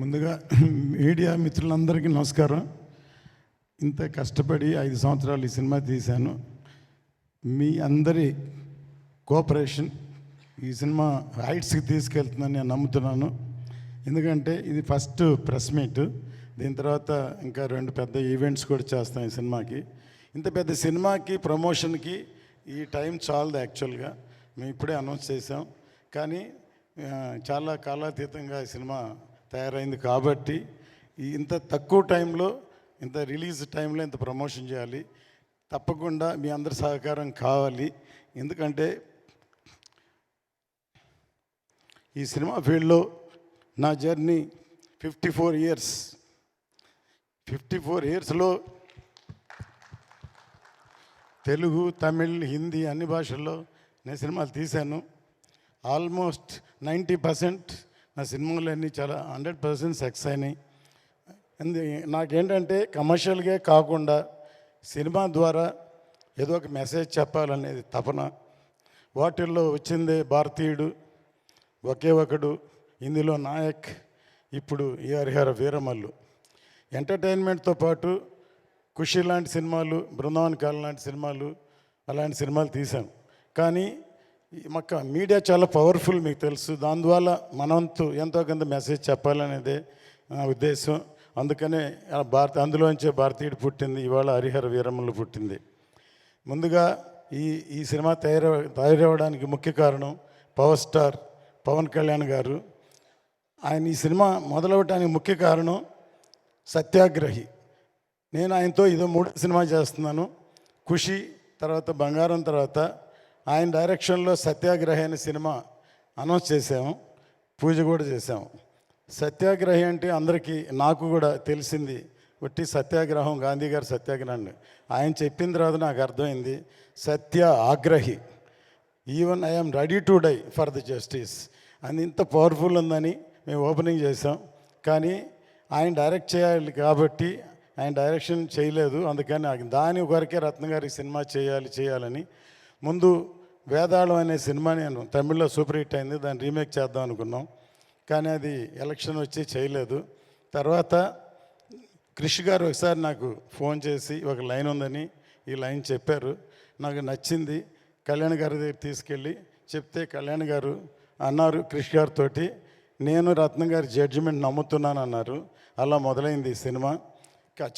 ముందుగా మీడియా మిత్రులందరికీ నమస్కారం. ఇంత కష్టపడి ఐదు సంవత్సరాలు ఈ సినిమా తీశాను. మీ అందరి కోఆపరేషన్ ఈ సినిమా హైట్స్కి తీసుకెళ్తుందని నేను నమ్ముతున్నాను. ఎందుకంటే ఇది ఫస్ట్ ప్రెస్ మీట్. దీని తర్వాత ఇంకా రెండు పెద్ద ఈవెంట్స్ కూడా చేస్తాం ఈ సినిమాకి. ఇంత పెద్ద సినిమాకి ప్రమోషన్కి ఈ టైం చాలదు యాక్చువల్గా. మేము ఇప్పుడే అనౌన్స్ చేసాం కానీ చాలా కాలాతీతంగా ఈ సినిమా తయారైంది కాబట్టి ఇంత తక్కువ టైంలో ఇంత రిలీజ్ టైంలో ఇంత ప్రమోషన్ చేయాలి. తప్పకుండా మీ అందరి సహకారం కావాలి. ఎందుకంటే ఈ సినిమా ఫీల్డ్లో నా journey fifty four years. Fifty four ఇయర్స్లో తెలుగు తమిళ్ హిందీ అన్ని భాషల్లో నేను సినిమాలు తీశాను. ఆల్మోస్ట్ నైంటీ పర్సెంట్ నా సినిమాలన్నీ చాలా హండ్రెడ్ పర్సెంట్ సక్సెస్ అయినాయి. అందు నాకేంటంటే కమర్షియల్గా కాకుండా సినిమా ద్వారా ఏదో ఒక మెసేజ్ చెప్పాలనేది తపన. వాటిల్లో వచ్చిందే భారతీయుడు ఒకే ఒకడు ఇందులో నాయక్ ఇప్పుడు ఈ హరిహర వీరమల్లు. ఎంటర్టైన్మెంట్తో పాటు ఖుషి లాంటి సినిమాలు బృందావన్ కాలం లాంటి సినిమాలు అలాంటి సినిమాలు తీసాం కానీ ఈ మక్క మీడియా చాలా పవర్ఫుల్ మీకు తెలుసు. దానివల్ల మనంతు ఎంతో కొంత మెసేజ్ చెప్పాలనేదే నా ఉద్దేశం. అందుకనే భారత అందులోంచే భారతీయుడు పుట్టింది ఇవాళ హరిహర వీరములు పుట్టింది. ముందుగా ఈ ఈ సినిమా తయారవ తయారవడానికి ముఖ్య కారణం పవర్ స్టార్ పవన్ కళ్యాణ్ గారు. ఆయన ఈ సినిమా మొదలవటానికి ముఖ్య కారణం సత్యాగ్రహి. నేను ఆయనతో ఇదో మూడు సినిమా చేస్తున్నాను. ఖుషి తర్వాత బంగారం తర్వాత ఆయన డైరెక్షన్లో సత్యాగ్రహి అనే సినిమా అనౌన్స్ చేసాము పూజ కూడా చేసాము సత్యాగ్రహి అంటే అందరికీ నాకు కూడా తెలిసింది ఒట్టి సత్యాగ్రహం గాంధీ గారి సత్యాగ్రహాన్ని. ఆయన చెప్పిన తర్వాత నాకు అర్థమైంది Satya Agrahi. Even I'm ready to die for the justice. అని ఇంత పవర్ఫుల్ ఉందని మేము ఓపెనింగ్ చేసాం కానీ ఆయన డైరెక్ట్ చేయాలి కాబట్టి ఆయన డైరెక్షన్ చేయలేదు. అందుకని దాని కొరకే రత్న గారి సినిమా చేయాలి చేయాలని. ముందు వేదాళం అనే సినిమా నేను తమిళ్ళో సూపర్ హిట్ అయింది దాన్ని రీమేక్ చేద్దాం అనుకున్నాం. కానీ అది ఎలక్షన్ వచ్చి చేయలేదు. తర్వాత కృషి గారు ఒకసారి నాకు ఫోన్ చేసి ఒక లైన్ ఉందని ఈ లైన్ చెప్పారు. నాకు నచ్చింది. కళ్యాణ్ గారి దగ్గర తీసుకెళ్ళి చెప్తే కళ్యాణ్ గారు అన్నారు కృషి గారితో నేను రత్నం గారి జడ్జిమెంట్ నమ్ముతున్నాను అన్నారు అలా మొదలైంది ఈ సినిమా.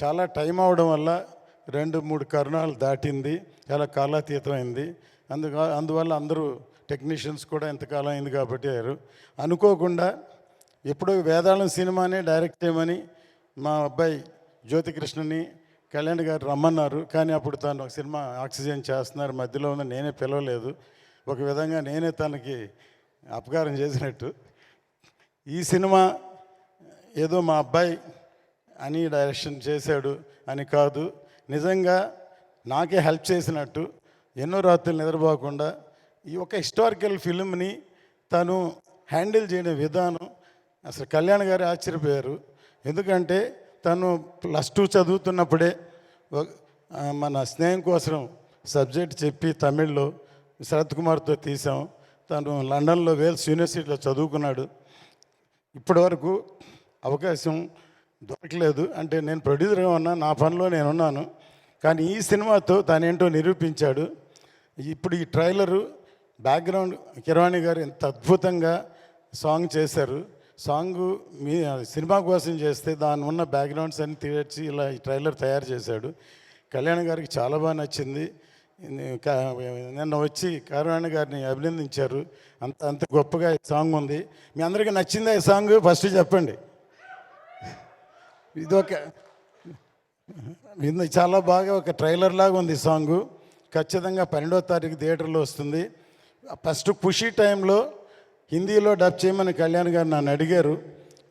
చాలా టైం అవడం వల్ల రెండు మూడు కరుణాలు దాటింది. చాలా కాలాతీతమైంది. అందు అందువల్ల అందరూ టెక్నీషియన్స్ కూడా ఎంతకాలం అయింది కాబట్టి అయ్యారు. అనుకోకుండా ఎప్పుడో వేదాళం సినిమానే డైరెక్ట్ చేయమని మా అబ్బాయి జ్యోతికృష్ణని కళ్యాణ్ గారు రమ్మన్నారు. కానీ అప్పుడు తను ఒక సినిమా ఆక్సిజన్ చేస్తున్నారు. మధ్యలో ఉన్న నేనే పిలవలేదు. ఒక విధంగా నేనే తనకి అపకారం చేసినట్టు. ఈ సినిమా ఏదో మా అబ్బాయి అని డైరెక్షన్ చేశాడు అని కాదు. నిజంగా నాకే హెల్ప్ చేసినట్టు ఎన్నో రాత్రులు నిద్రపోకుండా ఈ ఒక హిస్టారికల్ ఫిల్మ్ని తను హ్యాండిల్ చేయడం విధానం అసలు కళ్యాణ్ గారు ఆశ్చర్యపోయారు. ఎందుకంటే తను ప్లస్ టూ చదువుతున్నప్పుడే మన స్నేహం కోసం సబ్జెక్ట్ చెప్పి తమిళ్ళో శరత్ కుమార్తో తీసాం. తను లండన్లో వేల్స్ యూనివర్సిటీలో చదువుకున్నాడు. ఇప్పటి వరకు అవకాశం దొరకలేదు. అంటే నేను ప్రొడ్యూసర్గా ఉన్నా నా పనిలో నేను ఉన్నాను కానీ ఈ సినిమాతో తనేంటో నిరూపించాడు. ఇప్పుడు ఈ ట్రైలరు బ్యాక్గ్రౌండ్ కిరవాణి గారు ఎంత అద్భుతంగా సాంగ్ చేశారు. సాంగ్ మీ సినిమా కోసం చేస్తే దాని ఉన్న బ్యాక్గ్రౌండ్స్ అన్ని తీర్చి ఇలా ఈ ట్రైలర్ తయారు చేశాడు. కళ్యాణ్ గారికి చాలా బాగా నచ్చింది. నిన్న వచ్చి కరుణ గారిని అభినందించారు. అంత అంత గొప్పగా ఈ సాంగ్ ఉంది. మీ అందరికీ నచ్చిందా ఈ సాంగ్? ఫస్ట్ చెప్పండి. ఇది ఒక ఇది చాలా బాగా ఒక ట్రైలర్ లాగా ఉంది సాంగు. ఖచ్చితంగా పన్నెండో తారీఖు థియేటర్లో వస్తుంది. ఫస్ట్ ఖుషి టైంలో హిందీలో డబ్ చేయమని కళ్యాణ్ గారు నన్ను అడిగారు.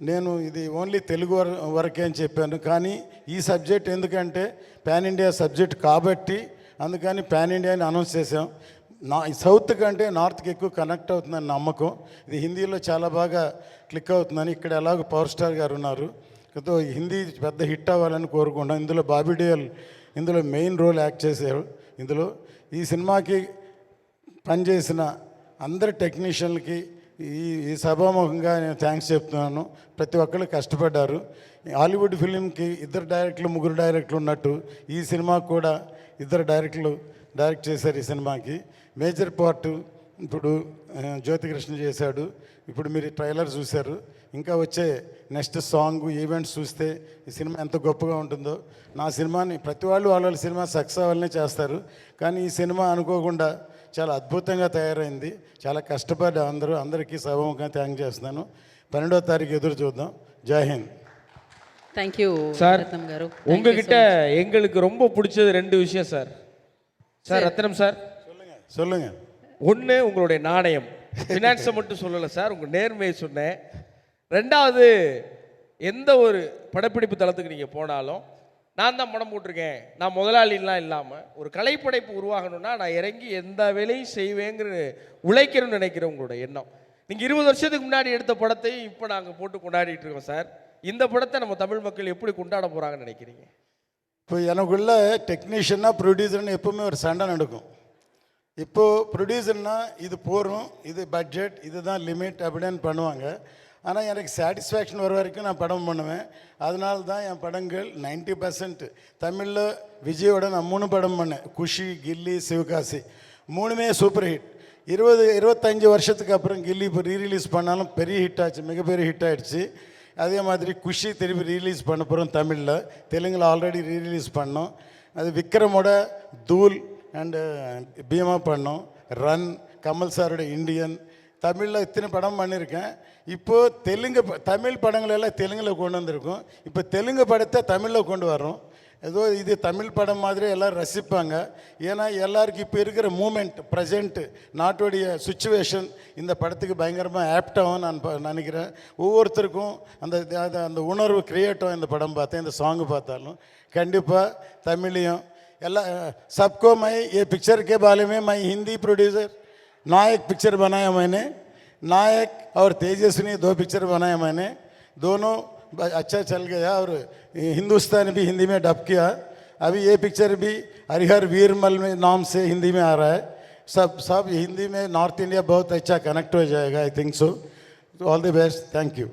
నేను ఇది ఓన్లీ తెలుగు వరకే అని చెప్పాను. కానీ ఈ సబ్జెక్ట్ ఎందుకంటే పాన్ ఇండియా సబ్జెక్ట్ కాబట్టి అందుకని పాన్ ఇండియాని అనౌన్స్ చేసాం నా సౌత్ కంటే నార్త్కి ఎక్కువ కనెక్ట్ అవుతుందని నమ్మకం. ఇది హిందీలో చాలా బాగా క్లిక్ అవుతుందని ఇక్కడ ఎలాగో పవర్ స్టార్ గారు ఉన్నారు. ఏదో హిందీ పెద్ద హిట్ అవ్వాలని కోరుకుంటాం ఇందులో బాబీడియల్ ఇందులో మెయిన్ రోల్ యాక్ట్ చేశారు. ఇందులో ఈ సినిమాకి పనిచేసిన అందరి టెక్నీషియన్లకి ఈ ఈ సభాముఖంగా నేను థ్యాంక్స్ చెప్తున్నాను. ప్రతి ఒక్కరు కష్టపడ్డారు. హాలీవుడ్ ఫిలింకి ఇద్దరు డైరెక్టర్లు ముగ్గురు డైరెక్టర్లు ఉన్నట్టు ఈ సినిమాకు కూడా ఇద్దరు డైరెక్టర్లు డైరెక్ట్ చేశారు ఈ సినిమాకి. మేజర్ పార్ట్ ఇప్పుడు ఆ, జ్యోతికృష్ణ చేశాడు ఇప్పుడు మీరు ట్రైలర్ చూశారు ఇంకా వచ్చే నెక్స్ట్ సాంగ్ ఈవెంట్స్ చూస్తే ఈ సినిమా ఎంత గొప్పగా ఉంటుందో నా సినిమాని ప్రతి వాళ్ళు వాళ్ళ వాళ్ళ సినిమా సక్సెస్ అవ్వాలనే చేస్తారు కానీ ఈ సినిమా అనుకోకుండా చాలా అద్భుతంగా తయారైంది చాలా కష్టపడి అందరూ అందరికీ సభముఖంగా థ్యాంక్ చేస్తున్నాను పన్నెండో తారీఖు ఎదురు చూద్దాం జై హింద్ தேங்க்யூ சார் ரத்னம் காரு உங்ககிட்ட எங்களுக்கு ரொம்ப பிடிச்சது ரெண்டு விஷயம் சார் சார் ரத்னம் சார் சொல்லுங்க ஒன்று உங்களுடைய நாணயம். ஃபினான்ஸை மட்டும் சொல்லலை சார் உங்கள் நேர்மையை சொன்னேன். ரெண்டாவது எந்த ஒரு படப்பிடிப்பு தளத்துக்கு நீங்கள் போனாலும் நான் தான் படம் போட்டிருக்கேன். நான் முதலாளிலாம் இல்லாமல் ஒரு கலைப்படைப்பு உருவாகணும்னா நான் இறங்கி எந்த வேலையும் செய்வேங்கிற உழைக்கணும்னு நினைக்கிற உங்களோட எண்ணம். நீங்கள் இருபது வருஷத்துக்கு முன்னாடி எடுத்த படத்தையும் இப்போ நாங்கள் போட்டு கொண்டாடிட்டு இருக்கோம் சார். இந்த படத்தை நம்ம தமிழ் மக்கள் எப்படி கொண்டாட போகிறாங்கன்னு நினைக்கிறீங்க? இப்போ எனக்குள்ள டெக்னீஷியனாக ப்ரொடியூசர்னு எப்பவுமே ஒரு சண்டை நடக்கும். இப்போது ப்ரொடியூசர்னால் இது போகிறோம் இது பட்ஜெட் இதுதான் லிமிட் அப்படின்னு பண்ணுவாங்க. ஆனால் எனக்கு சாட்டிஸ்ஃபேக்ஷன் வர வரைக்கும் நான் படம் பண்ணுவேன். அதனால தான் என் படங்கள் 90% பர்சன்ட் தமிழில் விஜயோட நான் மூணு படம் பண்ணேன். குஷி கில்லி சிவகாசி. மூணுமே சூப்பர் ஹிட் இருபது இருபத்தஞ்சு வருஷத்துக்கு அப்புறம் கில்லி இப்போ ரீரிலீஸ் பண்ணாலும் பெரிய ஹிட் ஆச்சு மிகப்பெரிய ஹிட் ஆகிடுச்சு அதே மாதிரி குஷி திருப்பி ரீலீஸ் பண்ண போகிறோம் தமிழில். தெலுங்கில் ஆல்ரெடி ரீரிலீஸ் பண்ணோம். அது விக்ரமோட தூள் அண்டு பீமா uh, பண்ணோம். ரன் கமல் சாரோட இந்தியன் தமிழில் இத்தனை படம் பண்ணியிருக்கேன் இப்போது தெலுங்கு தமிழ் படங்கள் எல்லாம் தெலுங்கில் கொண்டு வந்திருக்கோம். இப்போ தெலுங்கு படத்தை தமிழில் கொண்டு வரோம் ஏதோ இது தமிழ் படம் மாதிரி எல்லோரும் ரசிப்பாங்க. ஏன்னா எல்லாருக்கும் இப்போ இருக்கிற மூமெண்ட் ப்ரெசண்ட்டு நாட்டுடைய சுச்சுவேஷன் இந்த படத்துக்கு பயங்கரமாக ஆப்டாகவும் நான் ப- நினைக்கிறேன். ஒவ்வொருத்தருக்கும் அந்த அது- அந்த உணர்வு கிரியேட் ஆகும் இந்த படம் பார்த்தேன் இந்த சாங்கு பார்த்தாலும். கண்டிப்பாக தமிழையும் ಎಲ್ಲ सबको मैं ये पिक्चर के बारे में मैं हिंदी प्रोड्यूसर नायक पिक्चर बनाया मैंने नायक और तेजस्वी दो पिक्चर बनाया मैंने दोनों अच्छा चल गया और हिंदुस्तान भी हिंदी में डब किया अभी ये पिक्चर भी हरिहर वीरमल में नाम से हिंदी में आ रहा है सब सब हिंदी में नॉर्थ इंडिया बहुत अच्छा कनेक्ट हो जाएगा I think so all the best thank you